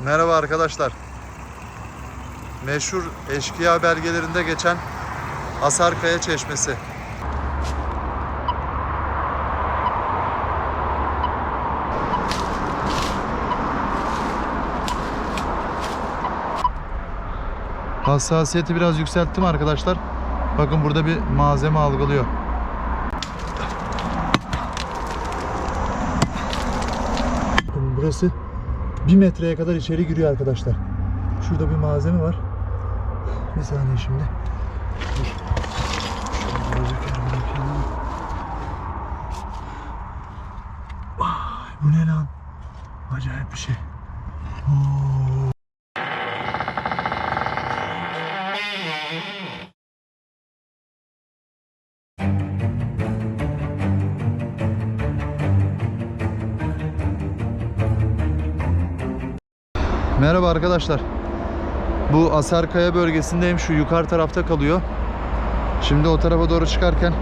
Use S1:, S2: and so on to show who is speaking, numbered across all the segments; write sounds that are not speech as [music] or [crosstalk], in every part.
S1: Merhaba arkadaşlar. Meşhur eşkıya belgelerinde geçen Asarkaya Çeşmesi. Hassasiyeti biraz yükselttim arkadaşlar. Bakın burada bir malzeme algılıyor. Burası bir metreye kadar içeri giriyor arkadaşlar. Şurada bir malzeme var. Bir saniye şimdi. Dur. Şöyle birazcık Merhaba arkadaşlar. Bu Asarkaya bölgesindeyim. Şu yukarı tarafta kalıyor. Şimdi o tarafa doğru çıkarken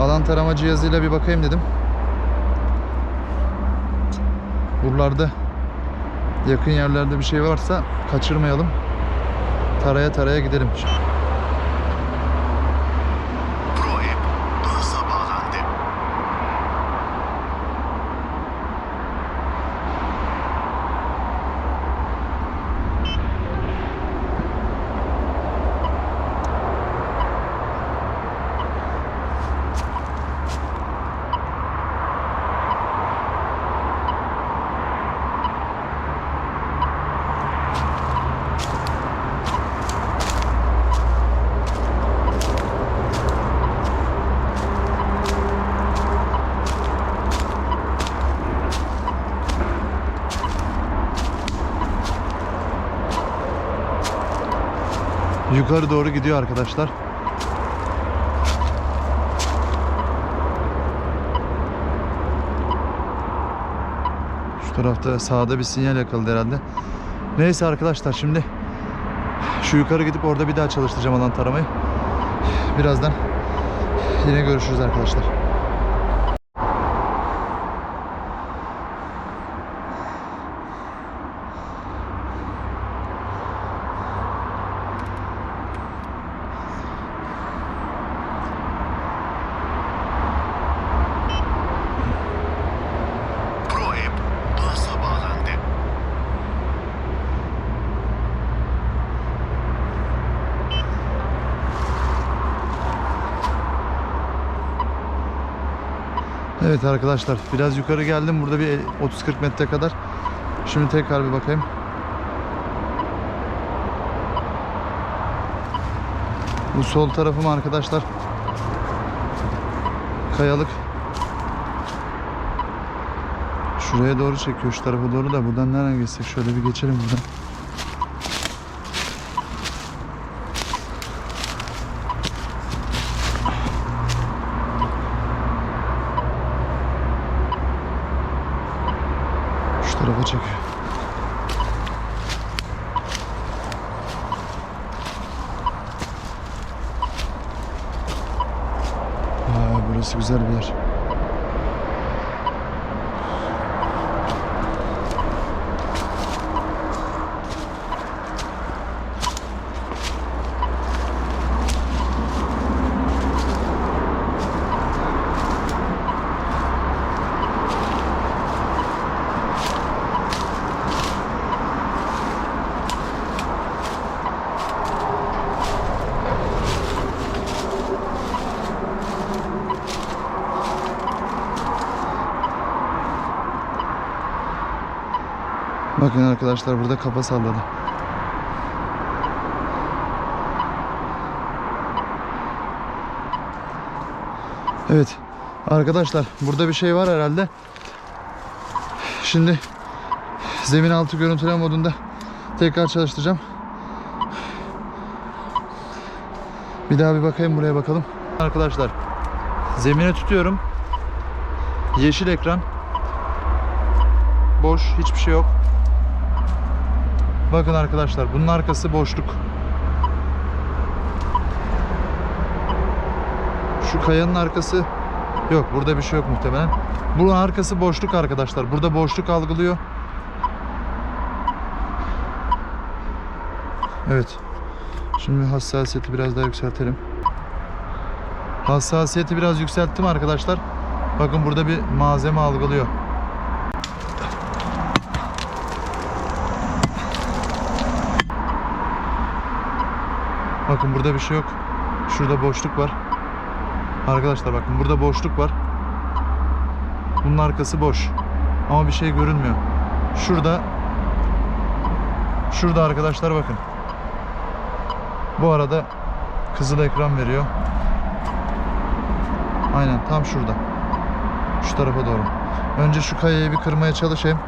S1: alan tarama cihazıyla bir bakayım dedim. Buralarda yakın yerlerde bir şey varsa kaçırmayalım. Taraya taraya gidelim.
S2: Proep
S1: Yukarı doğru gidiyor arkadaşlar. Şu tarafta sağda bir sinyal yakaladı herhalde. Neyse arkadaşlar şimdi şu yukarı gidip orada bir daha çalıştıracağım alan taramayı. Birazdan yine görüşürüz arkadaşlar. Evet arkadaşlar biraz yukarı geldim. Burada bir 30-40 metre kadar. Şimdi tekrar bir bakayım. Bu sol tarafım arkadaşlar. Kayalık. Şuraya doğru çekiyor şu tarafa doğru da buradan nereden geçsek şöyle bir geçelim buradan. Şu tarafa çekiyor. Aa, burası güzel bir yer. Bakın arkadaşlar burada kafa salladı. Evet. Arkadaşlar burada bir şey var herhalde. Şimdi zemin altı görüntüleme modunda tekrar çalıştıracağım. Bir daha bir bakayım buraya bakalım. Arkadaşlar zemine tutuyorum. Yeşil ekran. Boş, hiçbir şey yok. Bakın arkadaşlar bunun arkası boşluk. Şu kayanın arkası yok. Burada bir şey yok muhtemelen. Bunun arkası boşluk arkadaşlar. Burada boşluk algılıyor. Evet. Şimdi hassasiyeti biraz daha yükseltelim. Hassasiyeti biraz yükselttim arkadaşlar. Bakın burada bir malzeme algılıyor. Bakın burada bir şey yok. Şurada boşluk var. Arkadaşlar bakın burada boşluk var. Bunun arkası boş. Ama bir şey görünmüyor. Şurada Şurada arkadaşlar bakın. Bu arada kızıl ekran veriyor. Aynen tam şurada. Şu tarafa doğru. Önce şu kayayı bir kırmaya çalışayım.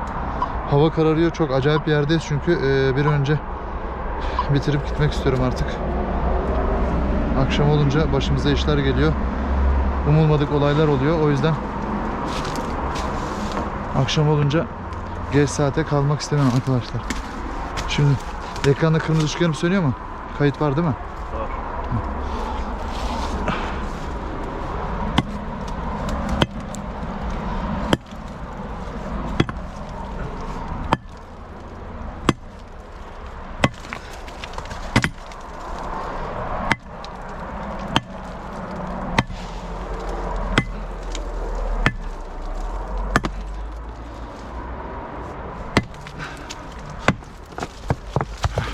S1: Hava kararıyor. Çok acayip yerdeyiz çünkü bir önce bitirip gitmek istiyorum artık. Akşam olunca başımıza işler geliyor. Umulmadık olaylar oluyor. O yüzden akşam olunca geç saate kalmak istemem arkadaşlar. Şimdi ekranda kırmızı ışıklarım sönüyor mu? Kayıt var değil mi?
S3: Var.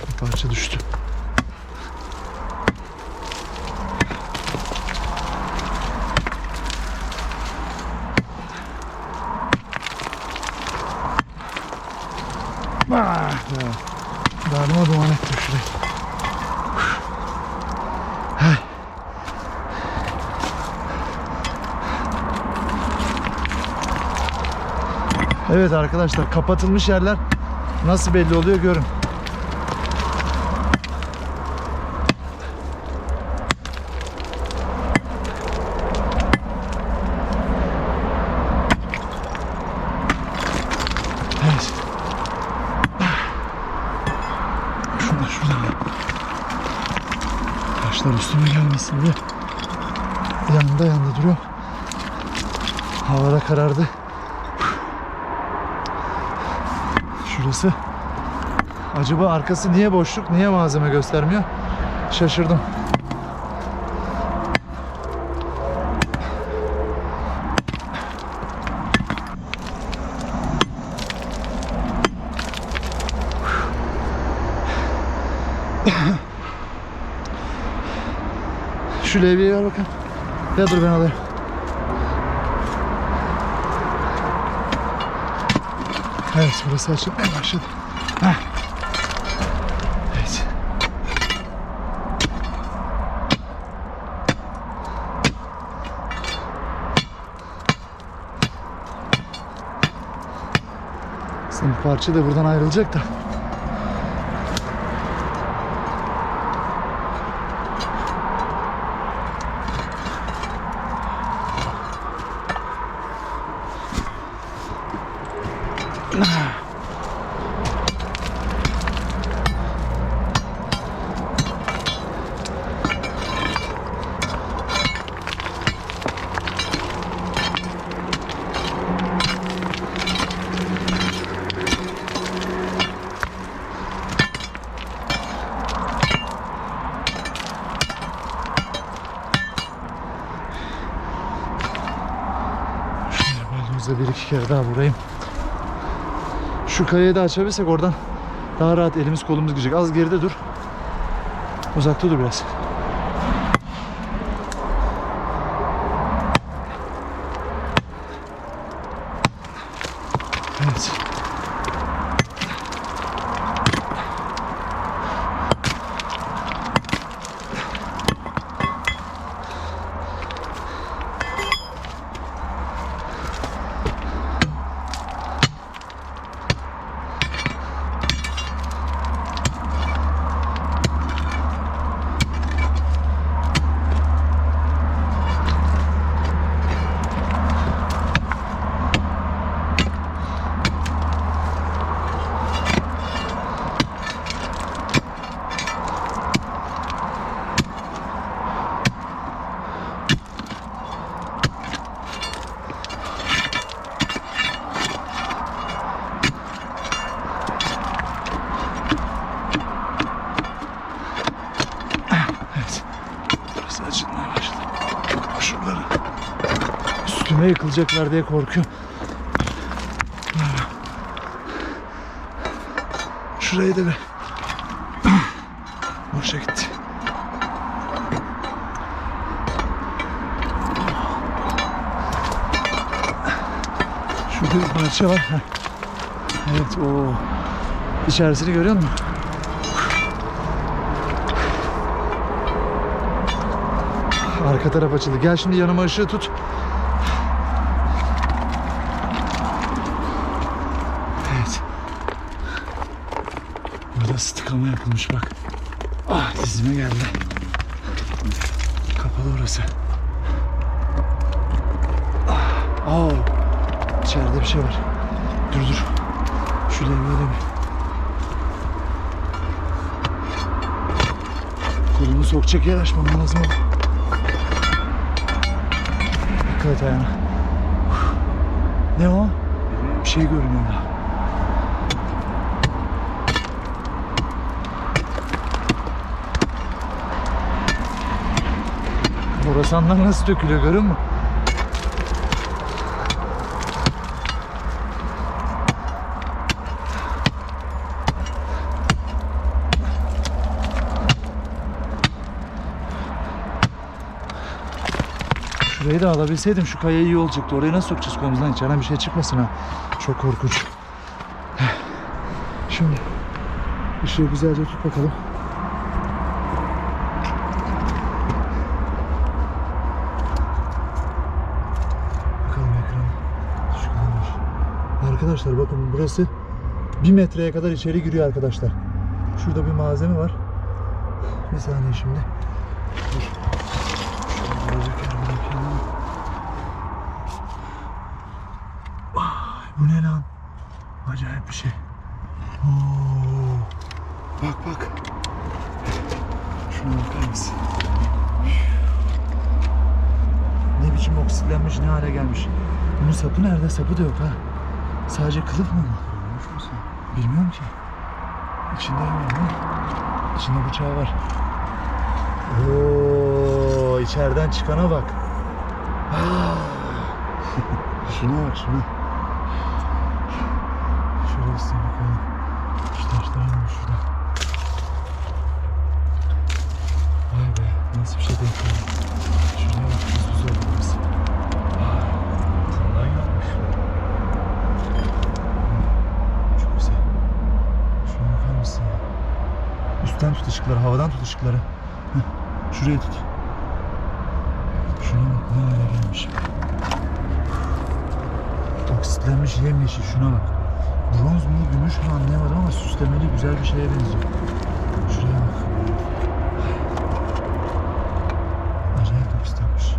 S1: Bir parça düştü. Ya. Darma duman ettim şurayı. Evet arkadaşlar kapatılmış yerler nasıl belli oluyor görün. Evet. Şurada şurada. Taşlar üstüme gelmesin diye. Yanında yanında duruyor. Havalar karardı. Şurası. Acaba arkası niye boşluk, niye malzeme göstermiyor? Şaşırdım. Şu levyeyi ver bakalım. Ya dur ben alayım. Evet burası açılmaya başladı. Heh. Evet. Aslında bir parça da buradan ayrılacak da. Şöyle balyozla bir iki kere daha vurayım. Şu kayayı da açabilsek oradan daha rahat elimiz kolumuz gidecek. Az geride dur. Uzakta dur biraz. Üstüme yıkılacaklar diye korkuyorum. Şurayı da bir [clears throat] boşa gitti. Şurada bir parça var. Evet o içerisini görüyor musun? Arka taraf açıldı. Gel şimdi yanıma ışığı tut. Evet. Stikama yapılmış bak. Ah dizime geldi. Kapalı orası. Ah, aa, içeride bir şey var. Dur dur. Şuraya böyle bir. Kolumu sokacak yer açmam lazım ama. Dikkat ayağına. Ne o? Bir şey görünüyor Borasanlar nasıl dökülüyor görüyor musun? Şurayı da alabilseydim şu kaya iyi olacaktı. Oraya nasıl sokacağız kolumuzdan? İçeriden bir şey çıkmasın ha. Çok korkunç. Şimdi ışığı güzelce tut. Bakalım ekran. Şu kadarmış. Arkadaşlar bakın burası bir metreye kadar içeri giriyor arkadaşlar. Şurada bir malzeme var. Bir saniye şimdi. Dur. Bu ne lan? Acayip bir şey. Oo. Bak bak. Şuna bakar mısın? Ne biçim oksitlenmiş ne hale gelmiş. Bunun sapı nerede? Sapı da yok ha. Sadece kılıf mı bu? Bilmiyorum ki. İçinde bilmiyorum ama. İçinde bıçağı var. Oo, içeriden çıkana bak. Ah. [laughs] şuna bak şuna. Şuraya üstüne bakalım. Şu taşlar var şurada. Vay be nasıl bir şey denk geldi. Şuraya bak nasıl güzel oldu burası. Vay.
S3: Bundan yapmışlar.
S1: Çok güzel. Şuna bakar mısın ya? Üstten tut ışıkları, havadan tut ışıkları. Heh, şuraya tut. Şuna bak ne hale gelmiş. Oksitlenmiş yemyeşil şuna bak. Bronz mu gümüş mü anlayamadım ama süslemeli güzel bir şeye benziyor. Şuraya bak. Acayip oksitlenmiş.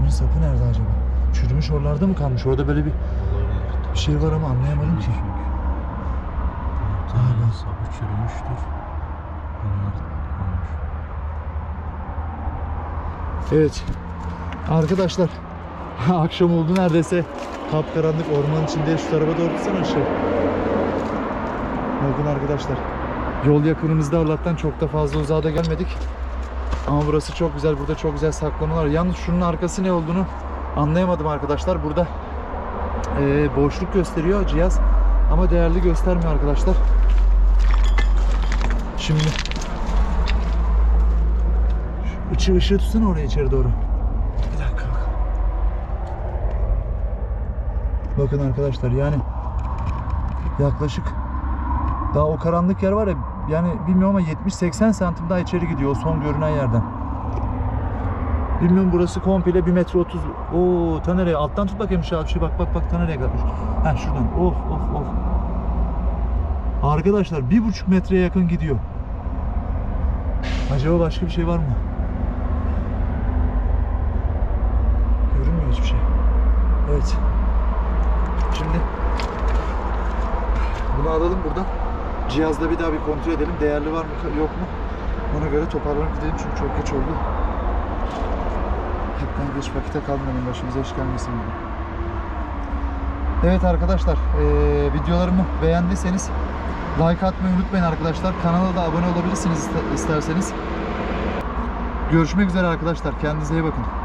S1: Bunun sapı nerede acaba? Çürümüş oralarda mı kalmış? Orada böyle bir, bir şey var ama anlayamadım ki.
S3: Muhtemelen sapı çürümüştür.
S1: Evet. Arkadaşlar [laughs] akşam oldu neredeyse. Kapkaranlık ormanın içinde şu tarafa doğru tutsana aşağı. Bakın arkadaşlar. Yol yakınımızda Allah'tan çok da fazla uzağa da gelmedik. Ama burası çok güzel. Burada çok güzel saklanıyorlar. Yalnız şunun arkası ne olduğunu anlayamadım arkadaşlar. Burada eee, boşluk gösteriyor cihaz. Ama değerli göstermiyor arkadaşlar. Şimdi Işığı ışığı tutsana oraya içeri doğru. Bir dakika bak. Bakın arkadaşlar yani yaklaşık daha o karanlık yer var ya yani bilmiyorum ama 70-80 santim daha içeri gidiyor o son görünen yerden. Bilmiyorum burası komple 1 metre 30. Oo ta nereye? Alttan tut bakayım şu şu bak bak bak ta nereye kadar. Ha şuradan. Of of of. Arkadaşlar bir buçuk metreye yakın gidiyor. Acaba başka bir şey var mı? Görünmüyor hiçbir şey. Evet. Şimdi bunu alalım buradan. Cihazda bir daha bir kontrol edelim. Değerli var mı yok mu? Ona göre toparlanıp gidelim çünkü çok geç oldu. Hepten geç vakite kalmayalım başımıza iş gelmesin bugün. Evet arkadaşlar eee, videolarımı beğendiyseniz like atmayı unutmayın arkadaşlar. Kanala da abone olabilirsiniz iste- isterseniz. Görüşmek üzere arkadaşlar. Kendinize iyi bakın.